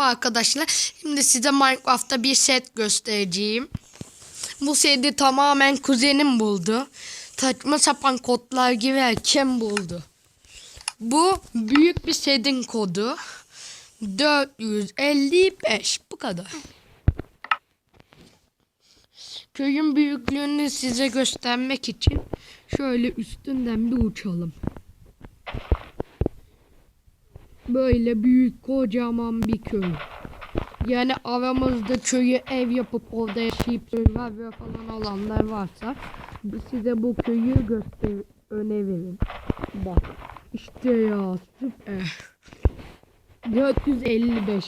Merhaba arkadaşlar. Şimdi size Minecraft'ta bir set göstereceğim. Bu seti tamamen kuzenim buldu. Saçma sapan kodlar girerken buldu. Bu büyük bir setin kodu. 455 bu kadar. Köyün büyüklüğünü size göstermek için şöyle üstünden bir uçalım. Böyle büyük kocaman bir köy. Yani aramızda köyü ev yapıp orada yaşayıp survivor falan olanlar varsa size bu köyü göster öneririm. Bak işte ya süper. 455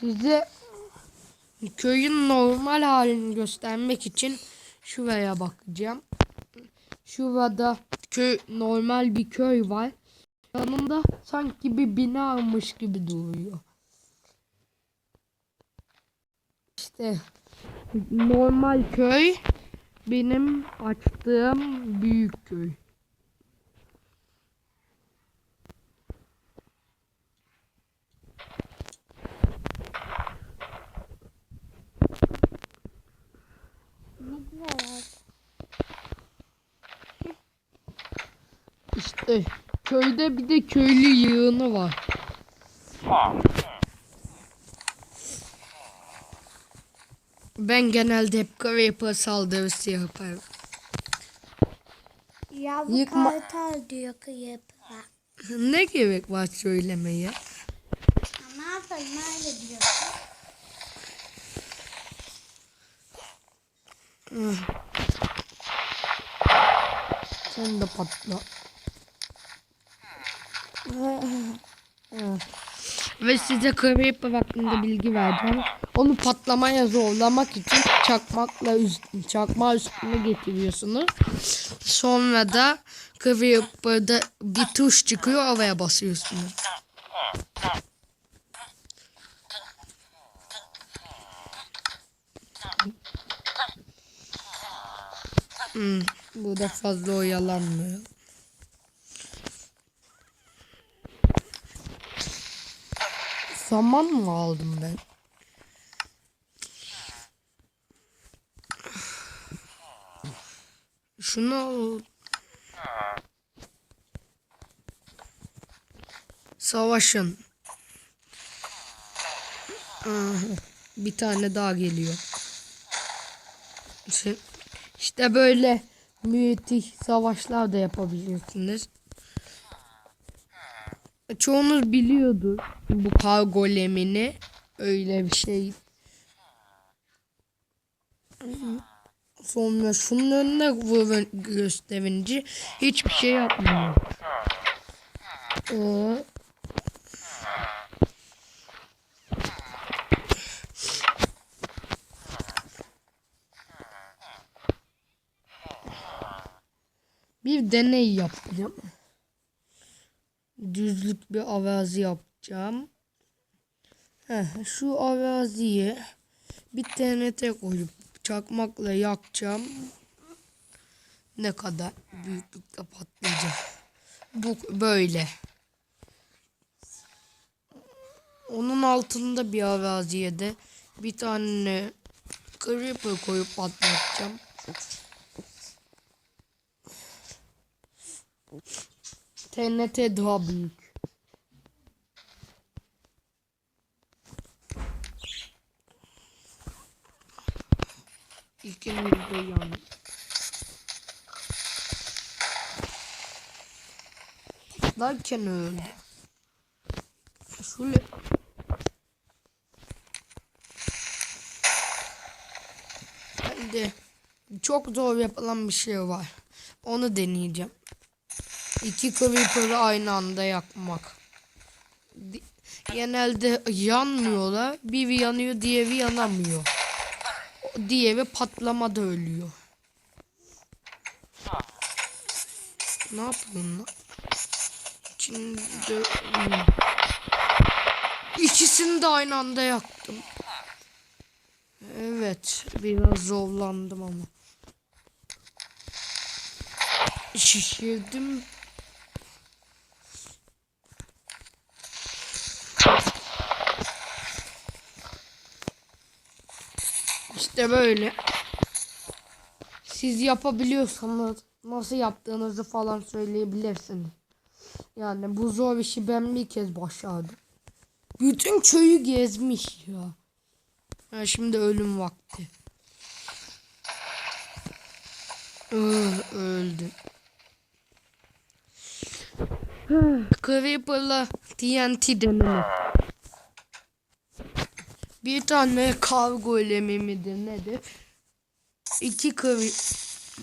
Size köyün normal halini göstermek için şuraya bakacağım. Şurada köy normal bir köy var. Yanında sanki bir binaymış gibi duruyor. İşte normal köy benim açtığım büyük köy. İşte köyde bir de köylü yığını var. Ben genelde hep creeper saldırısı yaparım. Ya bu Yıkma- kartal diyor yapıla. Ne gerek var söylemeye? Ya Ne yapayım öyle diyor. Sen de patla. Ve size creeper hakkında bilgi vereceğim. Onu patlamaya zorlamak için çakmakla üst, çakma üstüne getiriyorsunuz. Sonra da creeper'da bir tuş çıkıyor oraya basıyorsunuz. Hmm, burada fazla oyalanmıyor. Zaman mı aldım ben? Şunu al. Savaşın. Bir tane daha geliyor. İşte böyle müthiş savaşlar da yapabilirsiniz. Çoğunuz biliyordur bu kar golemini. Öyle bir şey. Sonra şunun önüne vurun gösterince hiçbir şey yapmıyor. Ee, bir deney yapacağım. Düzlük bir arazi yapacağım. Heh, şu araziye bir TNT koyup çakmakla yakacağım. Ne kadar büyüklükte patlayacak. Bu böyle. Onun altında bir araziye de bir tane creeper koyup patlatacağım. TNT daha büyük. Derken öldü. Şöyle. Hadi. Çok zor yapılan bir şey var. Onu deneyeceğim. İki creeper'ı aynı anda yakmak. Genelde yanmıyorlar. Biri yanıyor, diğeri yanamıyor. Diğeri patlamada ölüyor. Ne yapıyorsun lan? Şimdi de... İkisini de aynı anda yaktım. Evet. Biraz zorlandım ama. Şişirdim. İşte böyle. Siz yapabiliyorsanız nasıl yaptığınızı falan söyleyebilirsiniz. Yani bu zor işi ben bir kez başardım. Bütün köyü gezmiş ya. Ha, şimdi ölüm vakti. Öh, öldüm. Creeper'la TNT deneme. Bir tane kargo elemi midir nedir? İki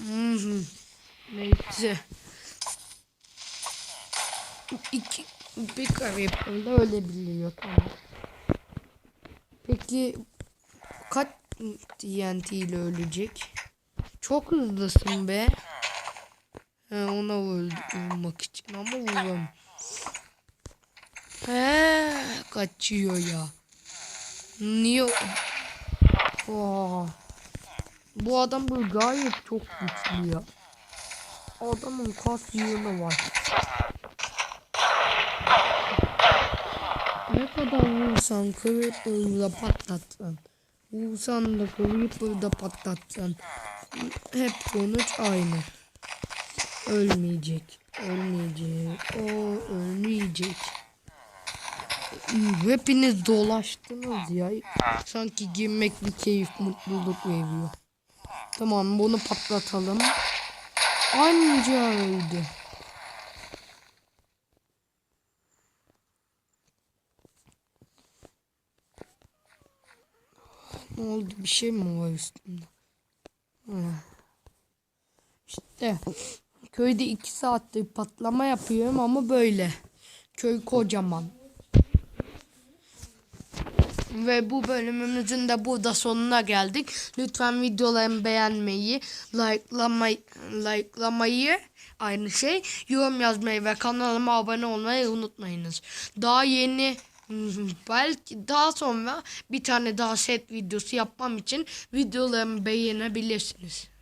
hı. Neyse. İki... Bir Creeper'la ölebiliyor tamam. Peki kaç TNT ile ölecek? Çok hızlısın be. He, ona vurmak için ama vuram. He, kaçıyor ya. Niye? Aa, bu adam bu gayet çok güçlü ya. Adamın kas yığını var. Ne kadar vursan Creeper'la patlatsan. Vursan da Creeper'da patlatsan. Hep sonuç aynı. Ölmeyecek. Ölmeyecek. O ölmeyecek. Hepiniz dolaştınız ya. Sanki girmek bir keyif, mutluluk veriyor. Tamam bunu patlatalım. Anca öldü. Ne oldu? Bir şey mi var üstünde? Hı. İşte köyde iki saattir patlama yapıyorum ama böyle. Köy kocaman. Ve bu bölümümüzün de burada sonuna geldik. Lütfen videolarımı beğenmeyi, likelamayı, likelamayı aynı şey, yorum yazmayı ve kanalıma abone olmayı unutmayınız. Daha yeni belki daha sonra bir tane daha set videosu yapmam için videolarımı beğenebilirsiniz.